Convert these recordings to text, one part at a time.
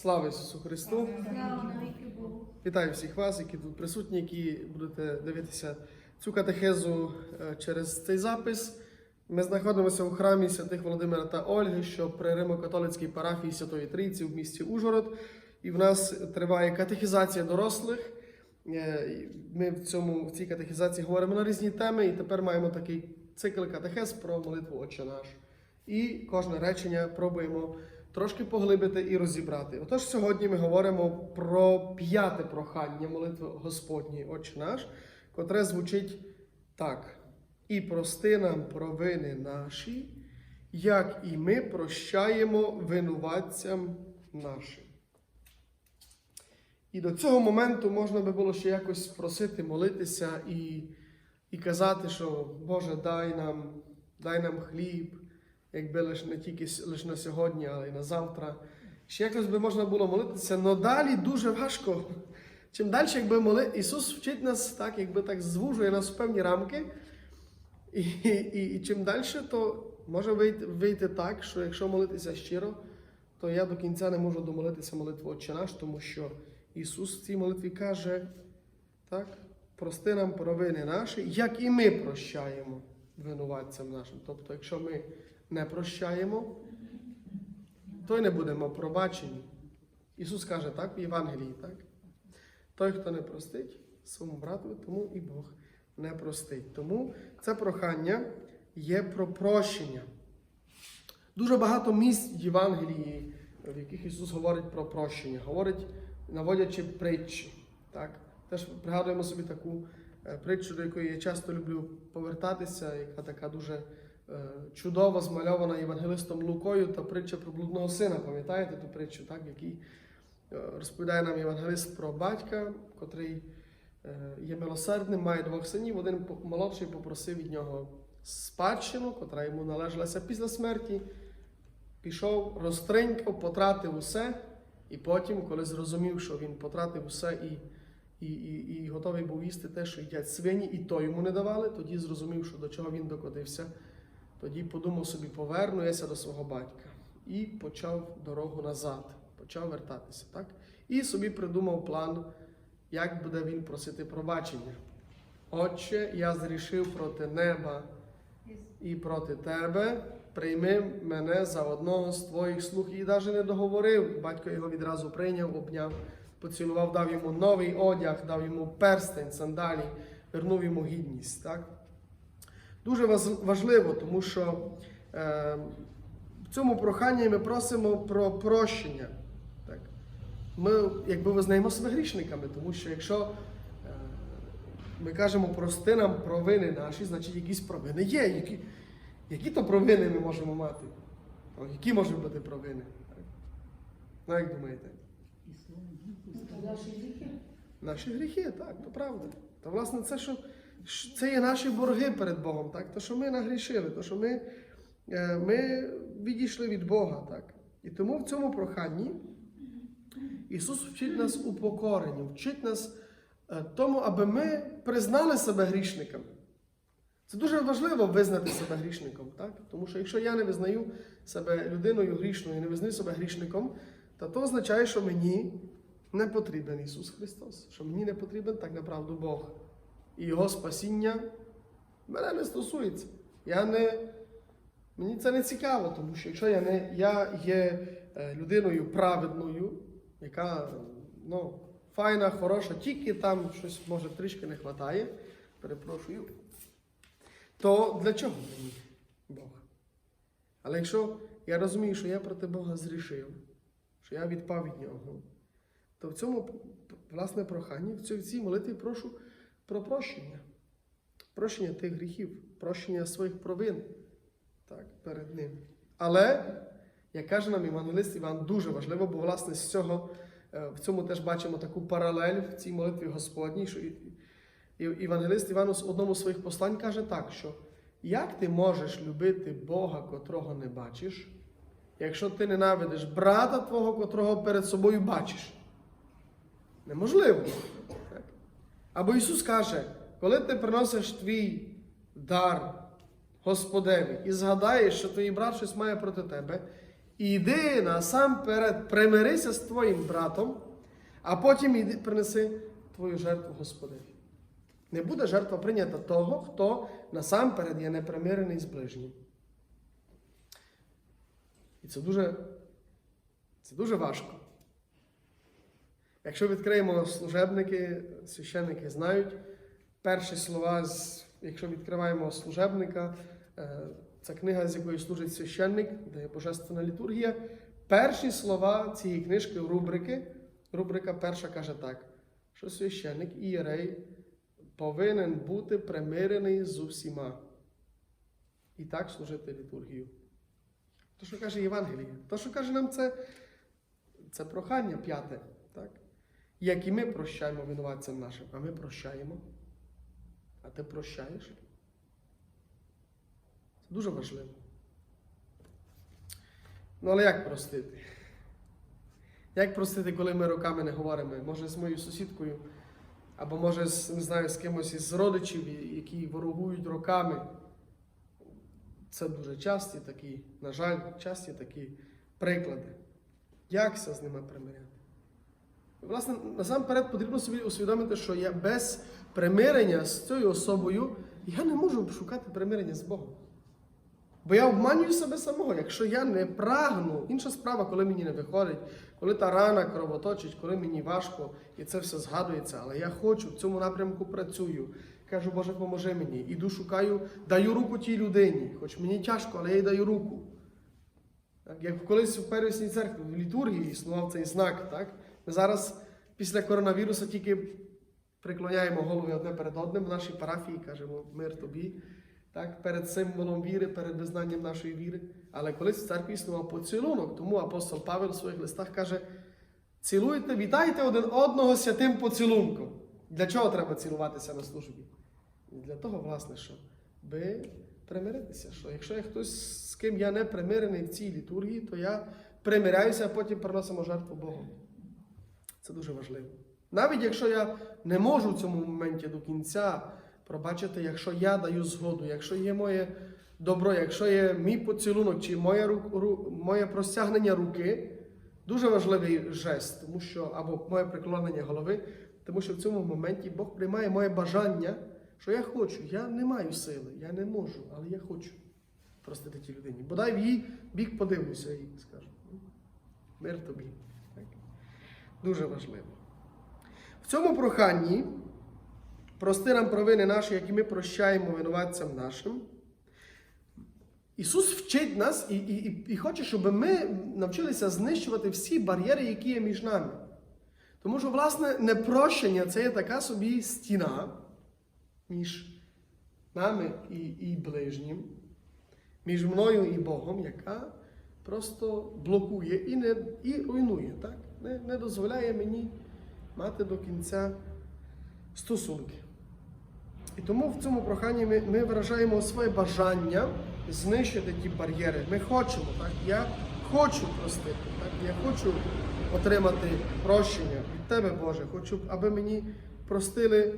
Слава Ісусу Христу! Вітаю всіх вас, які тут присутні, які будете дивитися цю катехезу е, через цей запис. Ми знаходимося у храмі святих Володимира та Ольги, що при Римо-католицькій парафії Святої Трійці в місті Ужгород. І в нас триває катехізація дорослих. Е, Ми в, цьому, в цій катехізації говоримо на різні теми, і тепер маємо такий цикл катехез про молитву Отче наш. І кожне речення пробуємо трошки поглибити і розібрати. Отож, сьогодні ми говоримо про п'яте прохання молитви Господньої Отче наш, котре звучить так: і прости нам провини наші, як і ми прощаємо винуватцям нашим. І до цього моменту можна би було ще якось просити молитися і, і казати, що Боже, дай нам, дай нам хліб, якби лише не тільки лише на сьогодні, але й на завтра. Ще якось би можна було молитися, але далі дуже важко. Чим далі, якби моли... Ісус вчить нас так, якби так звужує нас в певні рамки. І, і, і чим далі, то може вийти, вийти так, що якщо молитися щиро, то я до кінця не можу домолитися молитву Отче наш, тому що Ісус в цій молитві каже, так, прости нам провини наші, як і ми прощаємо винуватцям нашим. Тобто, якщо ми не прощаємо, то й не будемо пробачені. Ісус каже так в Євангелії, так? Той, хто не простить своєму брату, тому і Бог не простить. Тому це прохання є про прощення. Дуже багато місць в Євангелії, в яких Ісус говорить про прощення, говорить, наводячи притчі. Так? Теж пригадуємо собі таку е, притчу, до якої я часто люблю повертатися, яка така дуже чудово змальована євангелистом Лукою та притча про блудного сина. Пам'ятаєте ту притчу, так? в якій е, розповідає нам євангелист про батька, котрий е, є милосердним, має двох синів. Один молодший попросив від нього спадщину, котра йому належалася після смерті. Пішов, розтринькав, потратив усе, і потім, коли зрозумів, що він потратив усе і, і, і, і готовий був їсти те, що їдять свині, і то йому не давали, тоді зрозумів, що до чого він докотився. Тоді подумав собі, повернуся до свого батька. І почав дорогу назад, почав вертатися. Так? І собі придумав план, як буде він просити пробачення. Отче, я зрішив проти неба і проти тебе. Прийми мене за одного з твоїх слуг. І навіть не договорив. Батько його відразу прийняв, обняв, поцілував, дав йому новий одяг, дав йому перстень, сандалі, вернув йому гідність. Так? Дуже важливо, тому що е, в цьому проханні ми просимо про прощення. Так? Ми якби визнаємо себе грішниками, тому що якщо е, ми кажемо прости нам провини наші, значить якісь провини є. Які, які то провини ми можемо мати? О, які можуть бути провини? Так? Ну, як думаєте? Наші гріхи. Наші гріхи, так, то правда. Та власне це, що що це є наші борги перед Богом, так? То, що ми нагрішили, то, що ми, е, ми відійшли від Бога, так? І тому в цьому проханні Ісус вчить нас упокоренню, вчить нас е, тому, аби ми признали себе грішниками. Це дуже важливо визнати себе грішником, так? Тому що якщо я не визнаю себе людиною грішною, не визнаю себе грішником, то то означає, що мені не потрібен Ісус Христос, що мені не потрібен так направду Бог. І Його спасіння мене не стосується. Я не, мені це не цікаво, тому що якщо я, не, я є е, людиною праведною, яка ну, файна, хороша, тільки там щось може трішки не вистачає, перепрошую, то для чого мені Бог? Але якщо я розумію, що я проти Бога зрішив, що я відпав від нього, то в цьому власне проханні, в цій молитві прошу про прощення. Прощення тих гріхів, прощення своїх провин так, перед ним. Але, як каже нам Євангелист Іван, дуже важливо, бо власне з цього е, в цьому теж бачимо таку паралель в цій молитві Господній, що Євангелист Іван у одному з своїх послань каже так, що як ти можеш любити Бога, котрого не бачиш, якщо ти ненавидиш брата твого, котрого перед собою бачиш? Неможливо. Або Ісус каже, коли ти приносиш твій дар Господеві і згадаєш, що твій брат щось має проти тебе, І йди насамперед примирися з твоїм братом, а потім йди принеси твою жертву Господеві. Не буде жертва прийнята того, хто насамперед є непримирений з ближнім. І це дуже, це дуже важко. Якщо відкриємо служебники, священники знають перші слова, якщо відкриваємо служебника, е, це книга, з якої служить священник, де є божественна літургія. Перші слова цієї книжки рубрики, рубрика перша каже так, що священник і єрей повинен бути примирений з усіма. І так служити літургію. То, що каже Євангеліє, то, що каже нам це, це прохання п'яте, так? Як і ми прощаємо винуватцям нашим, а ми прощаємо. А ти прощаєш? Це дуже важливо. Ну, але як простити? Як простити, коли ми роками не говоримо? Може, з моєю сусідкою, або може, з, не знаю, з кимось із родичів, які ворогують роками. Це дуже часті такі, на жаль, часті такі приклади. Якся з ними примиряти? Власне, насамперед потрібно собі усвідомити, що я без примирення з цією особою я не можу шукати примирення з Богом. Бо я обманюю себе самого. Якщо я не прагну, інша справа, коли мені не виходить, коли та рана кровоточить, коли мені важко, і це все згадується, але я хочу, в цьому напрямку працюю. Кажу, Боже, поможи мені. Іду, шукаю, даю руку тій людині, хоч мені тяжко, але я їй даю руку. Як колись в первісній церкві в літургії існував цей знак. Так? Ми зараз після коронавірусу тільки приклоняємо голови одне перед одним в нашій парафії, кажемо мир тобі. Так, перед символом віри, перед визнанням нашої віри. Але колись в церкві існував поцілунок, тому апостол Павел в своїх листах каже: цілуйте, вітайте один одного святим поцілунком. Для чого треба цілуватися на службі? Для того, власне, що би примиритися. Що якщо є хтось, з ким я не примирений в цій літургії, то я примиряюся, а потім приносимо жертву Богу. Це дуже важливо. Навіть якщо я не можу в цьому моменті до кінця пробачити, якщо я даю згоду, якщо є моє добро, якщо є мій поцілунок чи моє, ру- моє простягнення руки, дуже важливий жест, тому що, або моє приклонення голови, тому що в цьому моменті Бог приймає моє бажання, що я хочу, я не маю сили, я не можу, але я хочу простити тій людині. Бодай в її бік подивлюся і скажу. Мир тобі. Дуже важливо. В цьому проханні прости нам провини наші, які ми прощаємо винуватцям нашим. Ісус вчить нас і, і, і хоче, щоб ми навчилися знищувати всі бар'єри, які є між нами. Тому що, власне, непрощення це є така собі стіна між нами і, і ближнім, між мною і Богом, яка просто блокує і не, і руйнує, так? Не, не дозволяє мені мати до кінця стосунки. І тому в цьому проханні ми, ми виражаємо своє бажання знищити ті бар'єри. Ми хочемо, так? Я хочу простити, так? я хочу отримати прощення від Тебе, Боже. Хочу, аби мені простили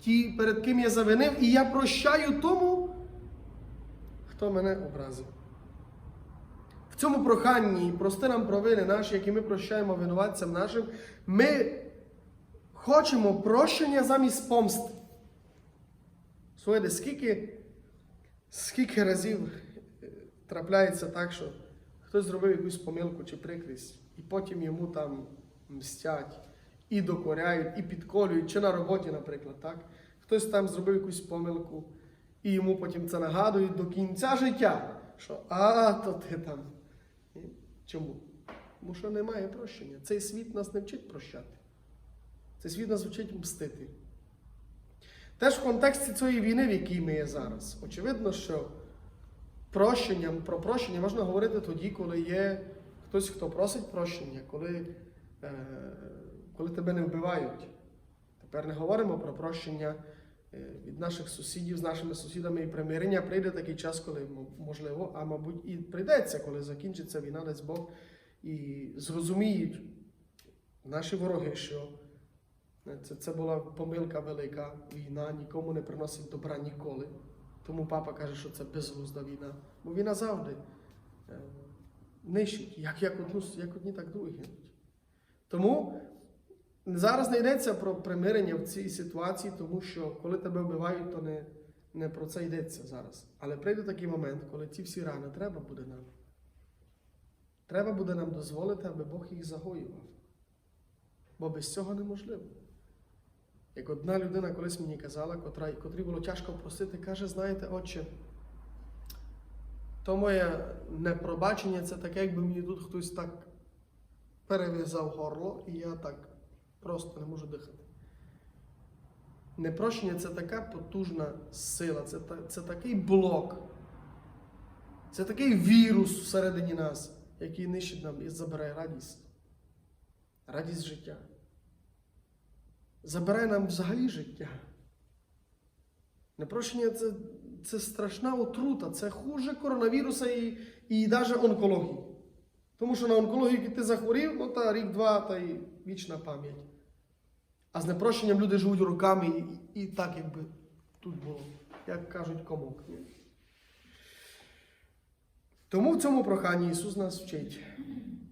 ті, перед ким я завинив, і я прощаю тому, хто мене образив. В цьому проханні прости нам провини наші, які ми прощаємо винуватцям нашим, ми хочемо прощення замість помсти. Слухайте, скільки, скільки разів е, трапляється так, що хтось зробив якусь помилку чи прикрість, і потім йому там мстять, і докоряють, і підколюють, чи на роботі, наприклад, так? Хтось там зробив якусь помилку, і йому потім це нагадують до кінця життя, що а, то ти там. Чому? Тому що немає прощення. Цей світ нас не вчить прощати. Цей світ нас вчить мстити. Теж в контексті цієї війни, в якій ми є зараз, очевидно, що прощенням, про прощення можна говорити тоді, коли є хтось, хто просить прощення, коли, е, коли тебе не вбивають. Тепер не говоримо про прощення від наших сусідів з нашими сусідами і примирення. Прийде такий час, коли можливо, а мабуть, і прийдеться, коли закінчиться війна, дасть Бог, і зрозуміють наші вороги, що це, це була помилка велика війна, нікому не приносить добра ніколи. Тому папа каже, що це безглузда війна. Бо війна завжди е, нищить, як, як, одну, як одні, так другі. Тому зараз не йдеться про примирення в цій ситуації, тому що коли тебе вбивають, то не, не про це йдеться зараз. Але прийде такий момент, коли ці всі рани треба буде нам. Треба буде нам дозволити, аби Бог їх загоював. Бо без цього неможливо. Як одна людина колись мені казала, котра, котрій було тяжко просити, каже, знаєте, отче, то моє непробачення це таке, якби мені тут хтось так перев'язав горло, і я так просто не можу дихати. Непрощення це така потужна сила, це, це такий блок, це такий вірус всередині нас, який нищить нам і забирає радість. Радість життя. Забирає нам взагалі життя. Непрощення це, це страшна отрута, це хуже коронавіруса і, і навіть онкології. Тому що на онкологію, ти захворів, ну та рік-два, та й вічна пам'ять. А з непрощенням люди живуть роками і, і так, якби тут було, як кажуть, комок. Тому в цьому проханні Ісус нас вчить.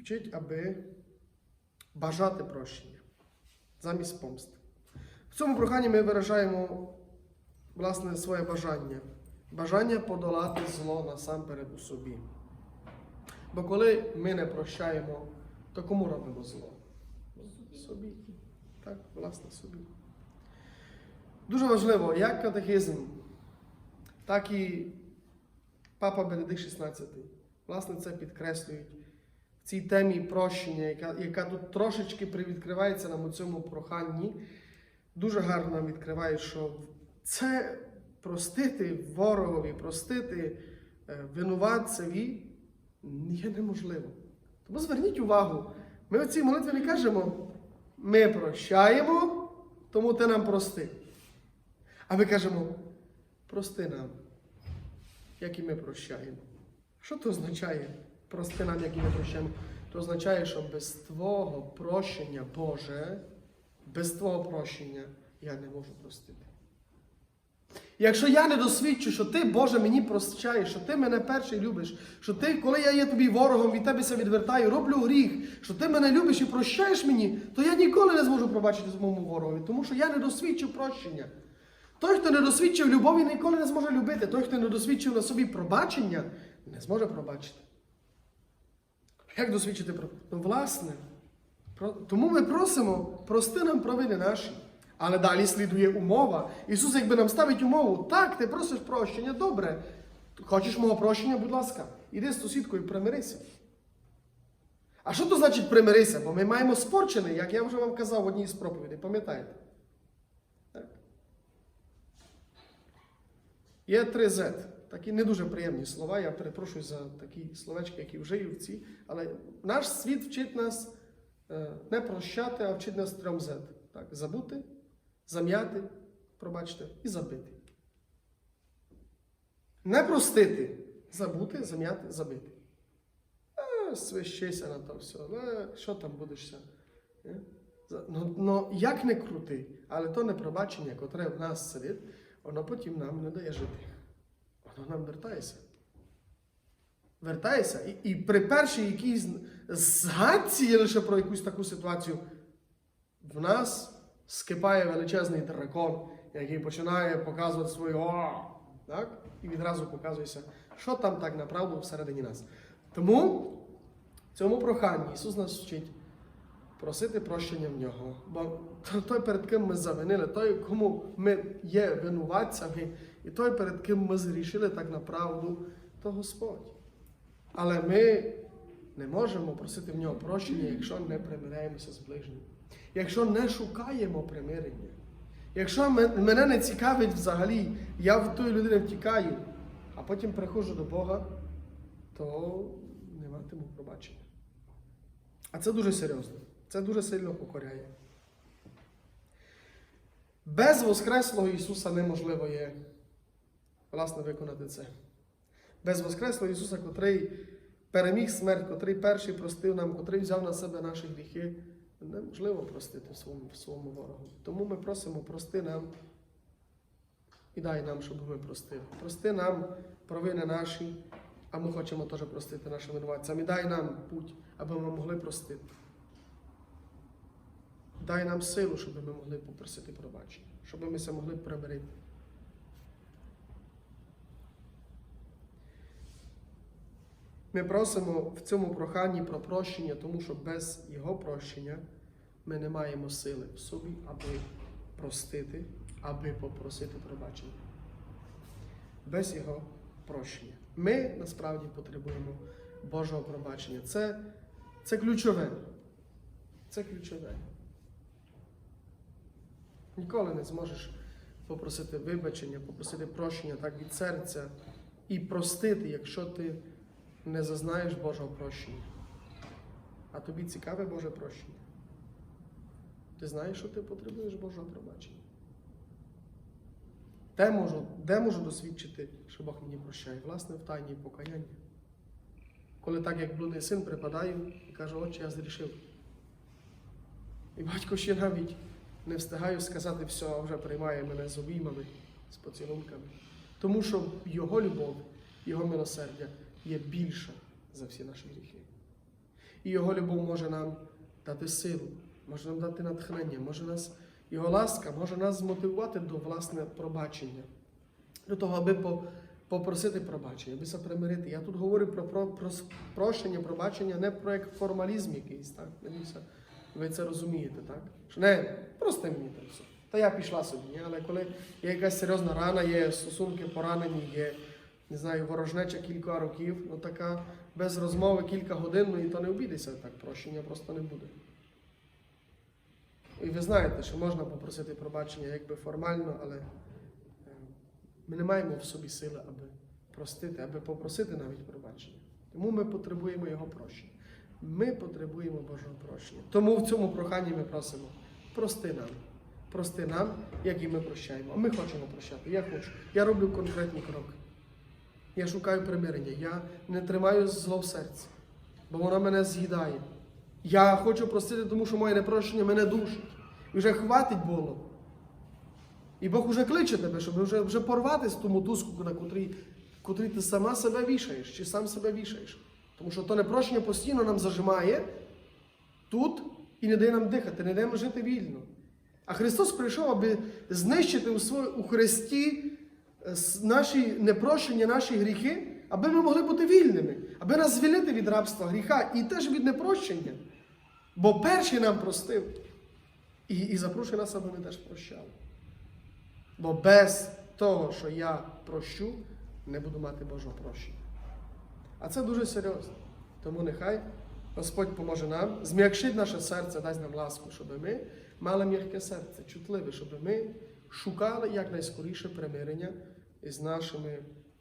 Вчить, аби бажати прощення замість помсти. В цьому проханні ми виражаємо власне своє бажання. Бажання подолати зло насамперед у собі. Бо коли ми не прощаємо, то кому робимо зло? Собі. Так, власне, собі. Дуже важливо, як катехизм, так і Папа Бенедикт XVI, власне, це підкреслюють в цій темі прощення, яка, яка тут трошечки привідкривається нам у цьому проханні. Дуже гарно нам відкриває, що це простити ворогові, простити е, винуватцеві є неможливо. Тому зверніть увагу, ми в цій молитві не кажемо, ми прощаємо, тому ти нам прости. А ми кажемо, прости нам, як і ми прощаємо. Що це означає? Прости нам, як і ми прощаємо. То означає, що без Твого прощення, Боже, без Твого прощення я не можу простити. Якщо я не досвідчу, що ти, Боже, мені прощаєш, що ти мене перший любиш, що ти, коли я є тобі ворогом, від тебе відвертаю, роблю гріх, що ти мене любиш і прощаєш мені, то я ніколи не зможу пробачити своєму ворогові, тому що я не досвідчив прощення. Той, хто не досвідчив любові, ніколи не зможе любити. Той, хто не досвідчив на собі пробачення, не зможе пробачити. Як досвідчити? Ну, власне. Тому ми просимо, прости нам провини наші. Але далі слідує умова. Ісус, якби нам ставить умову, так, ти просиш прощення, добре. Хочеш мого прощення, будь ласка, іди з сусідкою, примирися. А що то значить примирися? Бо ми маємо спорчений, як я вже вам казав в одній з проповідей, пам'ятаєте? Так. Є 3Z. Такі не дуже приємні слова. Я перепрошую за такі словечки, які вже є в ці. Але наш світ вчить нас е, не прощати, а вчить нас трьом Z. Так, забути, зам'яти, пробачте, і забити. Не простити, забути, зам'яти, забити. А, свищися на то все. Ну, що там будешся? Е? Ну, ну, як не крути, але то не пробачення, котре в нас сидить, воно потім нам не дає жити. Воно нам вертається. Вертається. І, і при першій якійсь згадці є лише про якусь таку ситуацію, в нас скипає величезний дракон, який починає показувати свою так? і відразу показується, що там так направду всередині нас. Тому в цьому проханні Ісус нас вчить просити прощення в нього. Бо той, перед ким ми завинили, той, кому ми є винуватцями, і той, перед ким ми зрішили так направду, то Господь. Але ми не можемо просити в нього прощення, якщо не примиряємося з ближнім. Якщо не шукаємо примирення. Якщо мене не цікавить взагалі, я в тої людини втікаю, а потім приходжу до Бога, то не матиму пробачення. А це дуже серйозно. Це дуже сильно покоряє. Без Воскреслого Ісуса неможливо є власне виконати це. Без Воскреслого Ісуса, котрий переміг смерть, котрий перший простив нам, котрий взяв на себе наші гріхи, неможливо простити своєму, своєму ворогу. Тому ми просимо, прости нам і дай нам, щоб ми простили. Прости нам провини наші А ми хочемо теж простити нашим винуватцям. І дай нам путь, аби ми могли простити. Дай нам силу, щоб ми могли попросити пробачення, щоб ми могли примирити. Ми просимо в цьому проханні про прощення, тому що без Його прощення ми не маємо сили в собі, аби простити, аби попросити пробачення. Без Його прощення. Ми насправді потребуємо Божого пробачення. Це, це ключове. Це ключове. Ніколи не зможеш попросити вибачення, попросити прощення так від серця і простити, якщо ти не зазнаєш Божого прощення. А тобі цікаве Боже прощення. Ти знаєш, що ти потребуєш Божого пробачення. Де можу, де можу досвідчити, що Бог мені прощає? Власне, в тайні покаяння. Коли так, як блудний син, припадаю і кажу, отче, я зрішив. І батько ще навіть не встигаю сказати все, а вже приймає мене з обіймами, з поцілунками. Тому що його любов, його милосердя є більша за всі наші гріхи. І його любов може нам дати силу, може нам дати натхнення, може нас, його ласка може нас змотивувати до власне пробачення, до того, аби по, попросити пробачення, аби примирити. Я тут говорю про, про, про прощення, пробачення, не про як формалізм якийсь, так? Надіюся, ви це розумієте, так? Що не прости мені це все. Та я пішла собі, але коли є якась серйозна рана, є стосунки поранені, є не знаю, ворожнеча кілька років, ну така без розмови кілька годин, ну і то не обійдеться так, прощення просто не буде. І ви знаєте, що можна попросити пробачення якби формально, але е, ми не маємо в собі сили, аби простити, аби попросити навіть пробачення. Тому ми потребуємо його прощення. Ми потребуємо Божого прощення. Тому в цьому проханні ми просимо прости нам. Прости нам, як і ми прощаємо. А ми хочемо прощати. Я хочу. Я роблю конкретні кроки. Я шукаю примирення. Я не тримаю зло в серці, бо воно мене з'їдає. Я хочу простити, тому що моє непрощення мене душить. І вже хватить було. І Бог вже кличе тебе, щоб вже, вже порвати з ту мотузку, на котрій, котрій ти сама себе вішаєш, чи сам себе вішаєш. Тому що то непрощення постійно нам зажимає тут і не дає нам дихати, не дає нам жити вільно. А Христос прийшов, аби знищити у, своє, у Христі наші непрощення, наші гріхи, аби ми могли бути вільними, аби нас звільнити від рабства гріха і теж від непрощення. Бо перший нам простив і, і запрошує нас, аби ми теж прощали. Бо без того, що я прощу, не буду мати Божого прощення. А це дуже серйозно. Тому нехай Господь поможе нам, зм'якшить наше серце, дасть нам ласку, щоб ми мали м'яке серце, чутливе, щоб ми шукали якнайскоріше примирення із нашими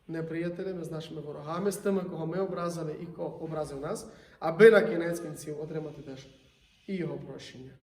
неприятелями, з нашими ворогами, з тими, кого ми образили і кого образив нас, аби на кінець кінців отримати теж і його прощення.